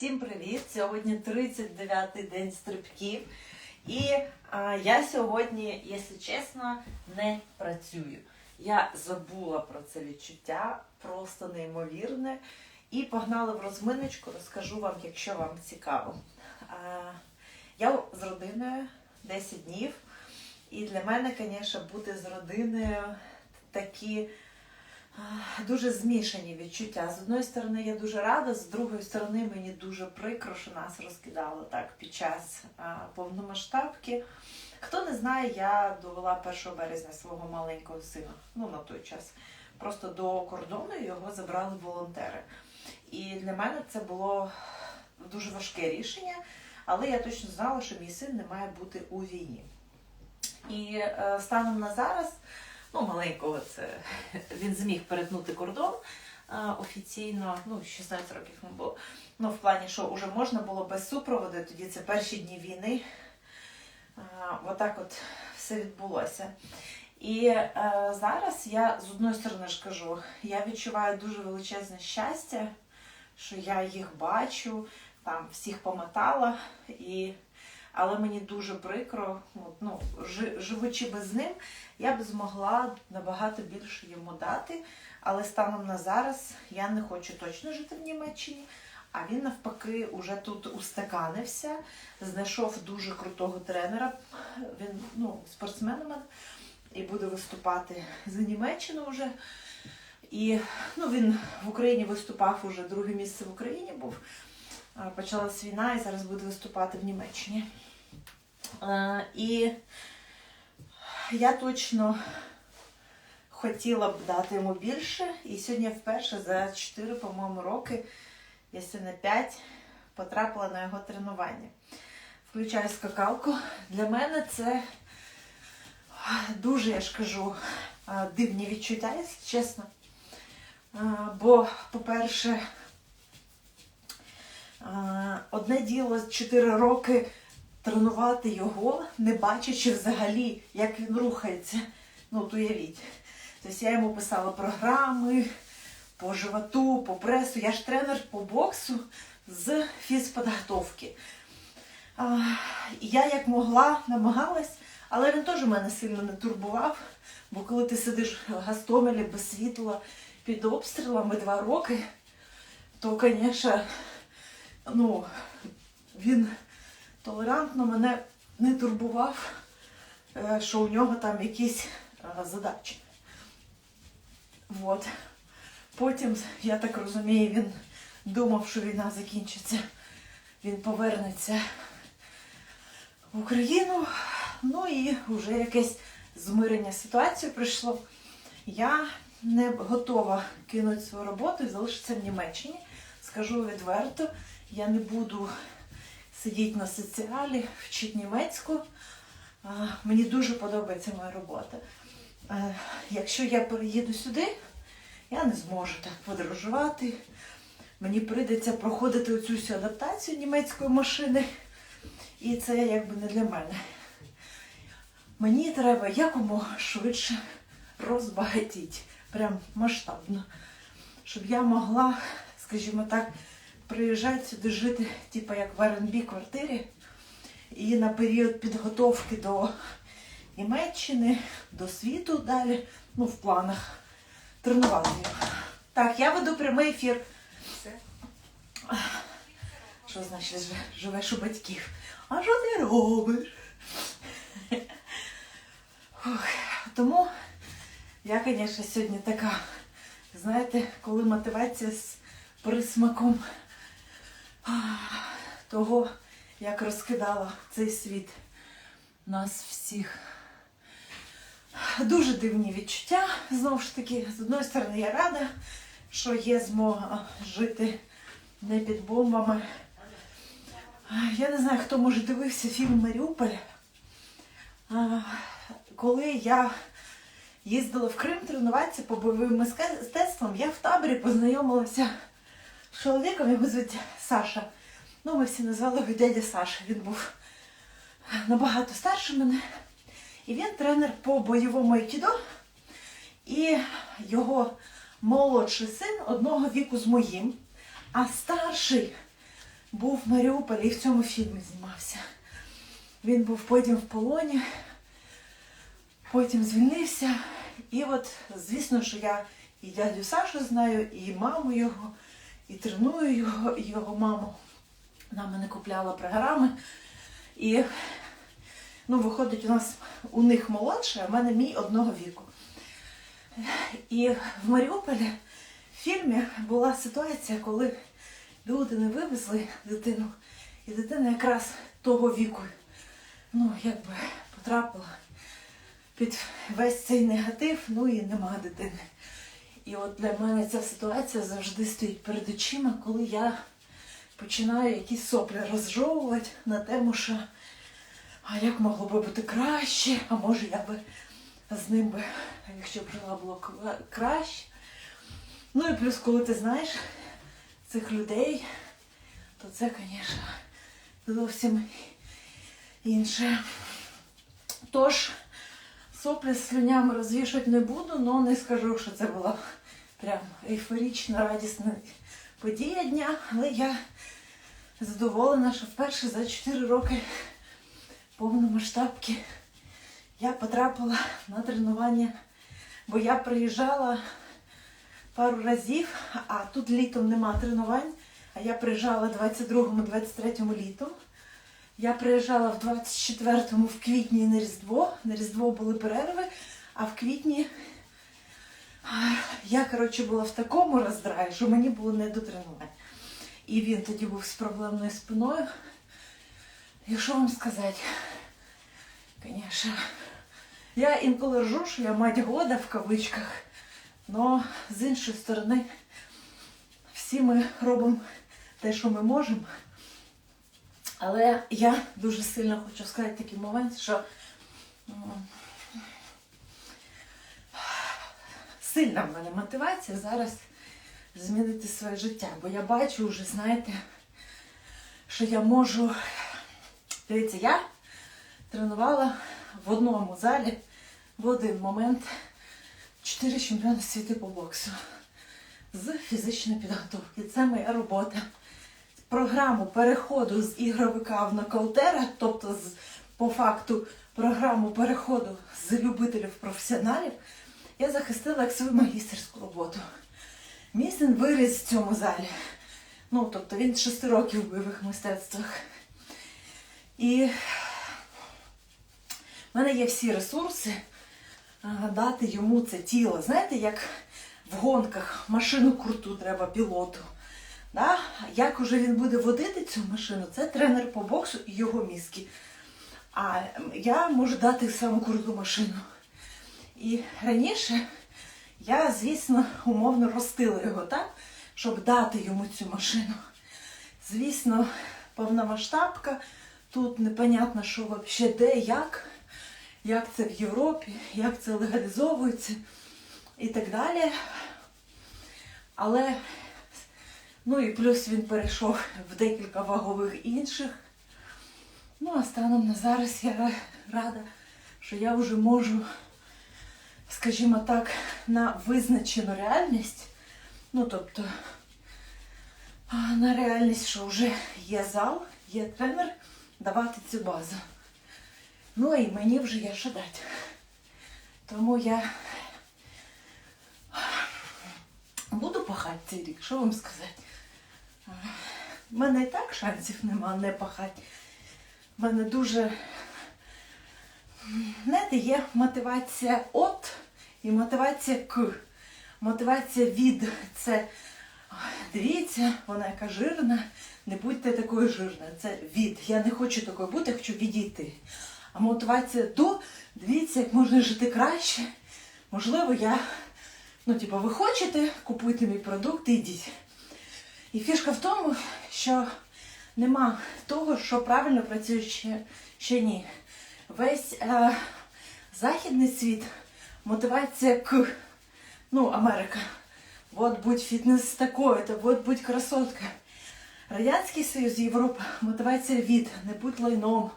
Всім привіт! Сьогодні 39-й день стрибків. І а, я сьогодні, якщо чесно, не працюю. Я забула про це відчуття, просто неймовірне. І погнали в розминочку, розкажу вам, якщо вам цікаво. А, я з родиною 10 днів. І для мене, звісно, бути з родиною такі дуже змішані відчуття. З одної сторони, я дуже рада, з другої сторони, мені дуже прикро, що нас розкидало так під час повномасштабки. Хто не знає, я довела 1 березня свого маленького сина, ну на той час. Просто до кордону його забрали волонтери. І для мене це було дуже важке рішення, але я точно знала, що мій син не має бути у війні. І е, станом на зараз, ну, маленького, це він зміг перетнути кордон офіційно, ну, 16 років йому було. Ну, в плані, що вже можна було без супроводу, тоді це перші дні війни. Отак от все відбулося. І е, зараз я з одної сторони ж кажу, я відчуваю дуже величезне щастя, що я їх бачу, там всіх помотала, і... але мені дуже прикро, от, ну, жи- живучи без ним, я б змогла набагато більше йому дати. Але станом на зараз я не хочу точно жити в Німеччині. А він навпаки уже тут устаканився, знайшов дуже крутого тренера. Він ну, мене і буде виступати за Німеччину вже. І ну, він в Україні виступав уже друге місце в Україні був. Почалась війна і зараз буде виступати в Німеччині. І я точно хотіла б дати йому більше. І сьогодні я вперше за 4, по-моєму, роки, якщо не 5, потрапила на його тренування. Включаю скакалку. Для мене це дуже, я ж кажу, дивні відчуття, якщо чесно. Бо, по-перше, одне діло 4 роки тренувати його, не бачачи взагалі, як він рухається. Ну, от уявіть. Тобто я йому писала програми по животу, по пресу. Я ж тренер по боксу з фізподготовки. Я як могла, намагалась, але він теж мене сильно не турбував. Бо коли ти сидиш в Гастомелі без світла під обстрілами два роки, то, звісно, ну, він толерантно мене не турбував, е, що у нього там якісь е, задачі. От. Потім, я так розумію, він думав, що війна закінчиться. Він повернеться в Україну. Ну і вже якесь змирення ситуації прийшло. Я не готова кинути свою роботу і залишитися в Німеччині. Скажу відверто, я не буду сидіти на соціалі, вчити німецьку. Мені дуже подобається моя робота. Е, Якщо я переїду сюди, я не зможу так подорожувати. Мені прийдеться проходити оцю всю адаптацію німецької машини. І це якби не для мене. Мені треба якомога швидше розбагатіти, прям масштабно, щоб я могла, скажімо так, приїжджати сюди жити, типу як в R&B квартирі, і на період підготовки до Німеччини, до світу далі, ну, в планах тренувати. Так, я веду прямий ефір. Що значить живеш у батьків? А що ти робиш? Фух, Тому я, звісно, сьогодні така, знаєте, коли мотивація з присмаком того, як розкидала цей світ нас всіх. Дуже дивні відчуття. Знову ж таки, з одної сторони, я рада, що є змога жити не під бомбами. Я не знаю, хто може дивився фільм Маріуполь. Коли я їздила в Крим тренуватися по бойовим мистецтвам, я в таборі познайомилася чоловіком, його звуть Саша. Ну, ми всі назвали його дядя Саша. Він був набагато старше мене. І він тренер по бойовому айкідо. І його молодший син одного віку з моїм, а старший був в Маріуполі і в цьому фільмі знімався. Він був потім в полоні, потім звільнився. І от, звісно, що я і дядю Сашу знаю, і маму його, і треную його, його маму. Вона мене купляла програми. І ну, виходить, у нас у них молодше, а в мене мій одного віку. І в Маріуполі в фільмі була ситуація, коли люди не вивезли дитину, і дитина якраз того віку, ну, якби потрапила під весь цей негатив, ну і нема дитини. І от для мене ця ситуація завжди стоїть перед очима, коли я починаю якісь соплі розжовувати на тему, що а як могло би бути краще, а може я би з ним би, якщо б жила було краще. Ну і плюс, коли ти знаєш цих людей, то це, звісно, зовсім інше. Тож, соплі з слюнями розвішати не буду, але не скажу, що це була прям ейфорічна, радісна подія дня, але я задоволена, що вперше за 4 роки повномасштабки я потрапила на тренування, бо я приїжджала пару разів, а тут літом нема тренувань, а я приїжджала 22-23 літом. Я приїжджала в 24-му в квітні на Різдво. На Різдво були перерви, а в квітні я, коротше, була в такому роздраї, що мені було не до тренувань. І він тоді був з проблемною спиною. Якщо вам сказати, звісно, я інколи ржу, що я мать года в кавичках, але з іншої сторони, всі ми робимо те, що ми можемо. Але я дуже сильно хочу сказати такий момент, що сильна в мене мотивація зараз змінити своє життя. Бо я бачу вже, знаєте, що я можу. Дивіться, я тренувала в одному залі в один момент чотири чемпіони світу по боксу з фізичної підготовки. Це моя робота програму переходу з ігровика в нокаутера, тобто з, по факту програму переходу з любителів професіоналів, я захистила як свою магістерську роботу. Мій син виріс в цьому залі. Ну, тобто він з 6 років в бойових мистецтвах. І в мене є всі ресурси дати йому це тіло. Знаєте, як в гонках машину круту треба пілоту. Да? Як уже він буде водити цю машину, це тренер по боксу і його мізки. А я можу дати саму круту машину. І раніше я, звісно, умовно ростила його так, щоб дати йому цю машину. Звісно, повномасштабка, тут непонятно, що взагалі де, як, як це в Європі, як це легалізовується і так далі. Але Ну і плюс він перейшов в декілька вагових інших. Ну, а станом на зараз я рада, що я вже можу, скажімо так, на визначену реальність. Ну, тобто, на реальність, що вже є зал, є тренер, давати цю базу. Ну і мені вже є що дати. Тому я буду пахати цей рік, що вам сказати. У мене і так шансів нема не пахати. У мене дуже, знаєте, є мотивація от і мотивація к. Мотивація від це дивіться, вона яка жирна, не будьте такою жирною. Це від. Я не хочу такою бути, я хочу відійти. А мотивація до, дивіться, як можна жити краще. Можливо, я, ну, типу, ви хочете, купуйте мій продукт і йдіть. І фішка в тому, що нема того, що правильно працює ще, ще ні. Весь е, західний світ, мотивація к, ну, Америка. Вот будь фітнес такою-то, вот будь красотка. Радянський Союз, Європа, мотивація від, не будь лайном,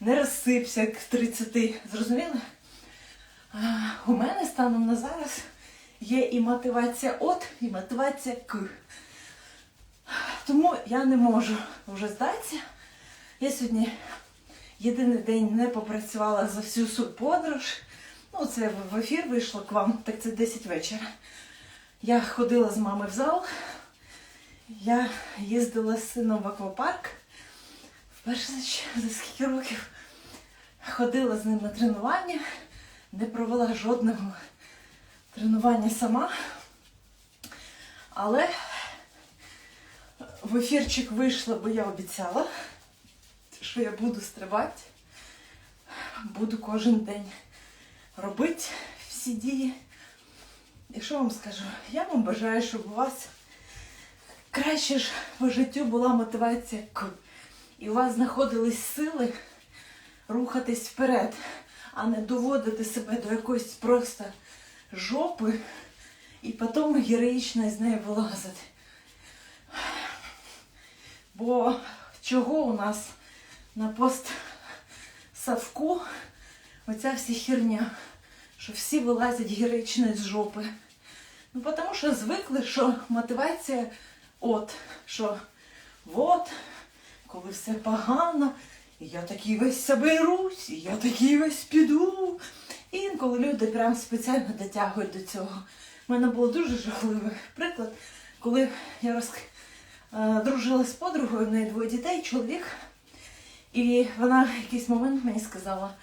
не розсипся к 30. Зрозуміли? А, у мене станом на зараз є і мотивація от, і мотивація к. Тому я не можу вже здатися. Я сьогодні єдиний день не попрацювала за всю подорож. Ну, це в ефір вийшло к вам, так це 10 вечора. Я ходила з мамою в зал. Я їздила з сином в аквапарк. Вперше за скільки років ходила з ним на тренування, не провела жодного тренування сама. Але в ефірчик вийшла, бо я обіцяла, що я буду стрибати, буду кожен день робити всі дії. І що вам скажу? Я вам бажаю, щоб у вас краще ж по життю була мотивація К. І у вас знаходились сили рухатись вперед, а не доводити себе до якоїсь просто жопи і потім героїчно з неї вилазити. Бо чого у нас на пост Савку оця вся херня, що всі вилазять героїчно з жопи. Ну, тому що звикли, що мотивація от, що от, коли все погано, і я такий весь себе русь, і я такий весь піду. І інколи люди прям спеціально дотягують до цього. У мене було дуже жахливий приклад, коли я роз... е, дружила з подругою, в неї двоє дітей, чоловік. І вона в якийсь момент мені сказала: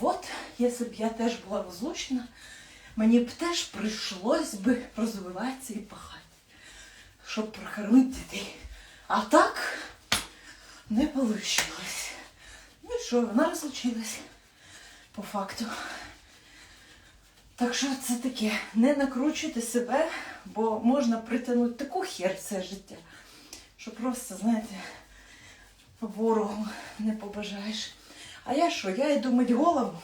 от, якщо б я теж була розлучена, мені б теж прийшлось би розвиватися і пахати, щоб прокормити дітей. А так не вийшло. Ну що, вона розлучилась по факту. Так що це таке, не накручуйте себе, бо можна притягнути таку хер все життя, що просто, знаєте, ворогу не побажаєш. А я що? Я йду мить голову,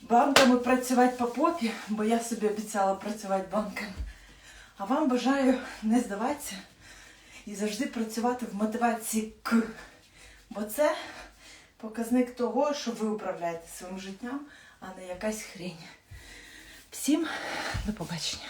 банками працювати по попі, бо я собі обіцяла працювати банками. А вам бажаю не здаватися і завжди працювати в мотивації К. Бо це показник того, що ви управляєте своїм життям, а не якась хрень. Всім до побачення.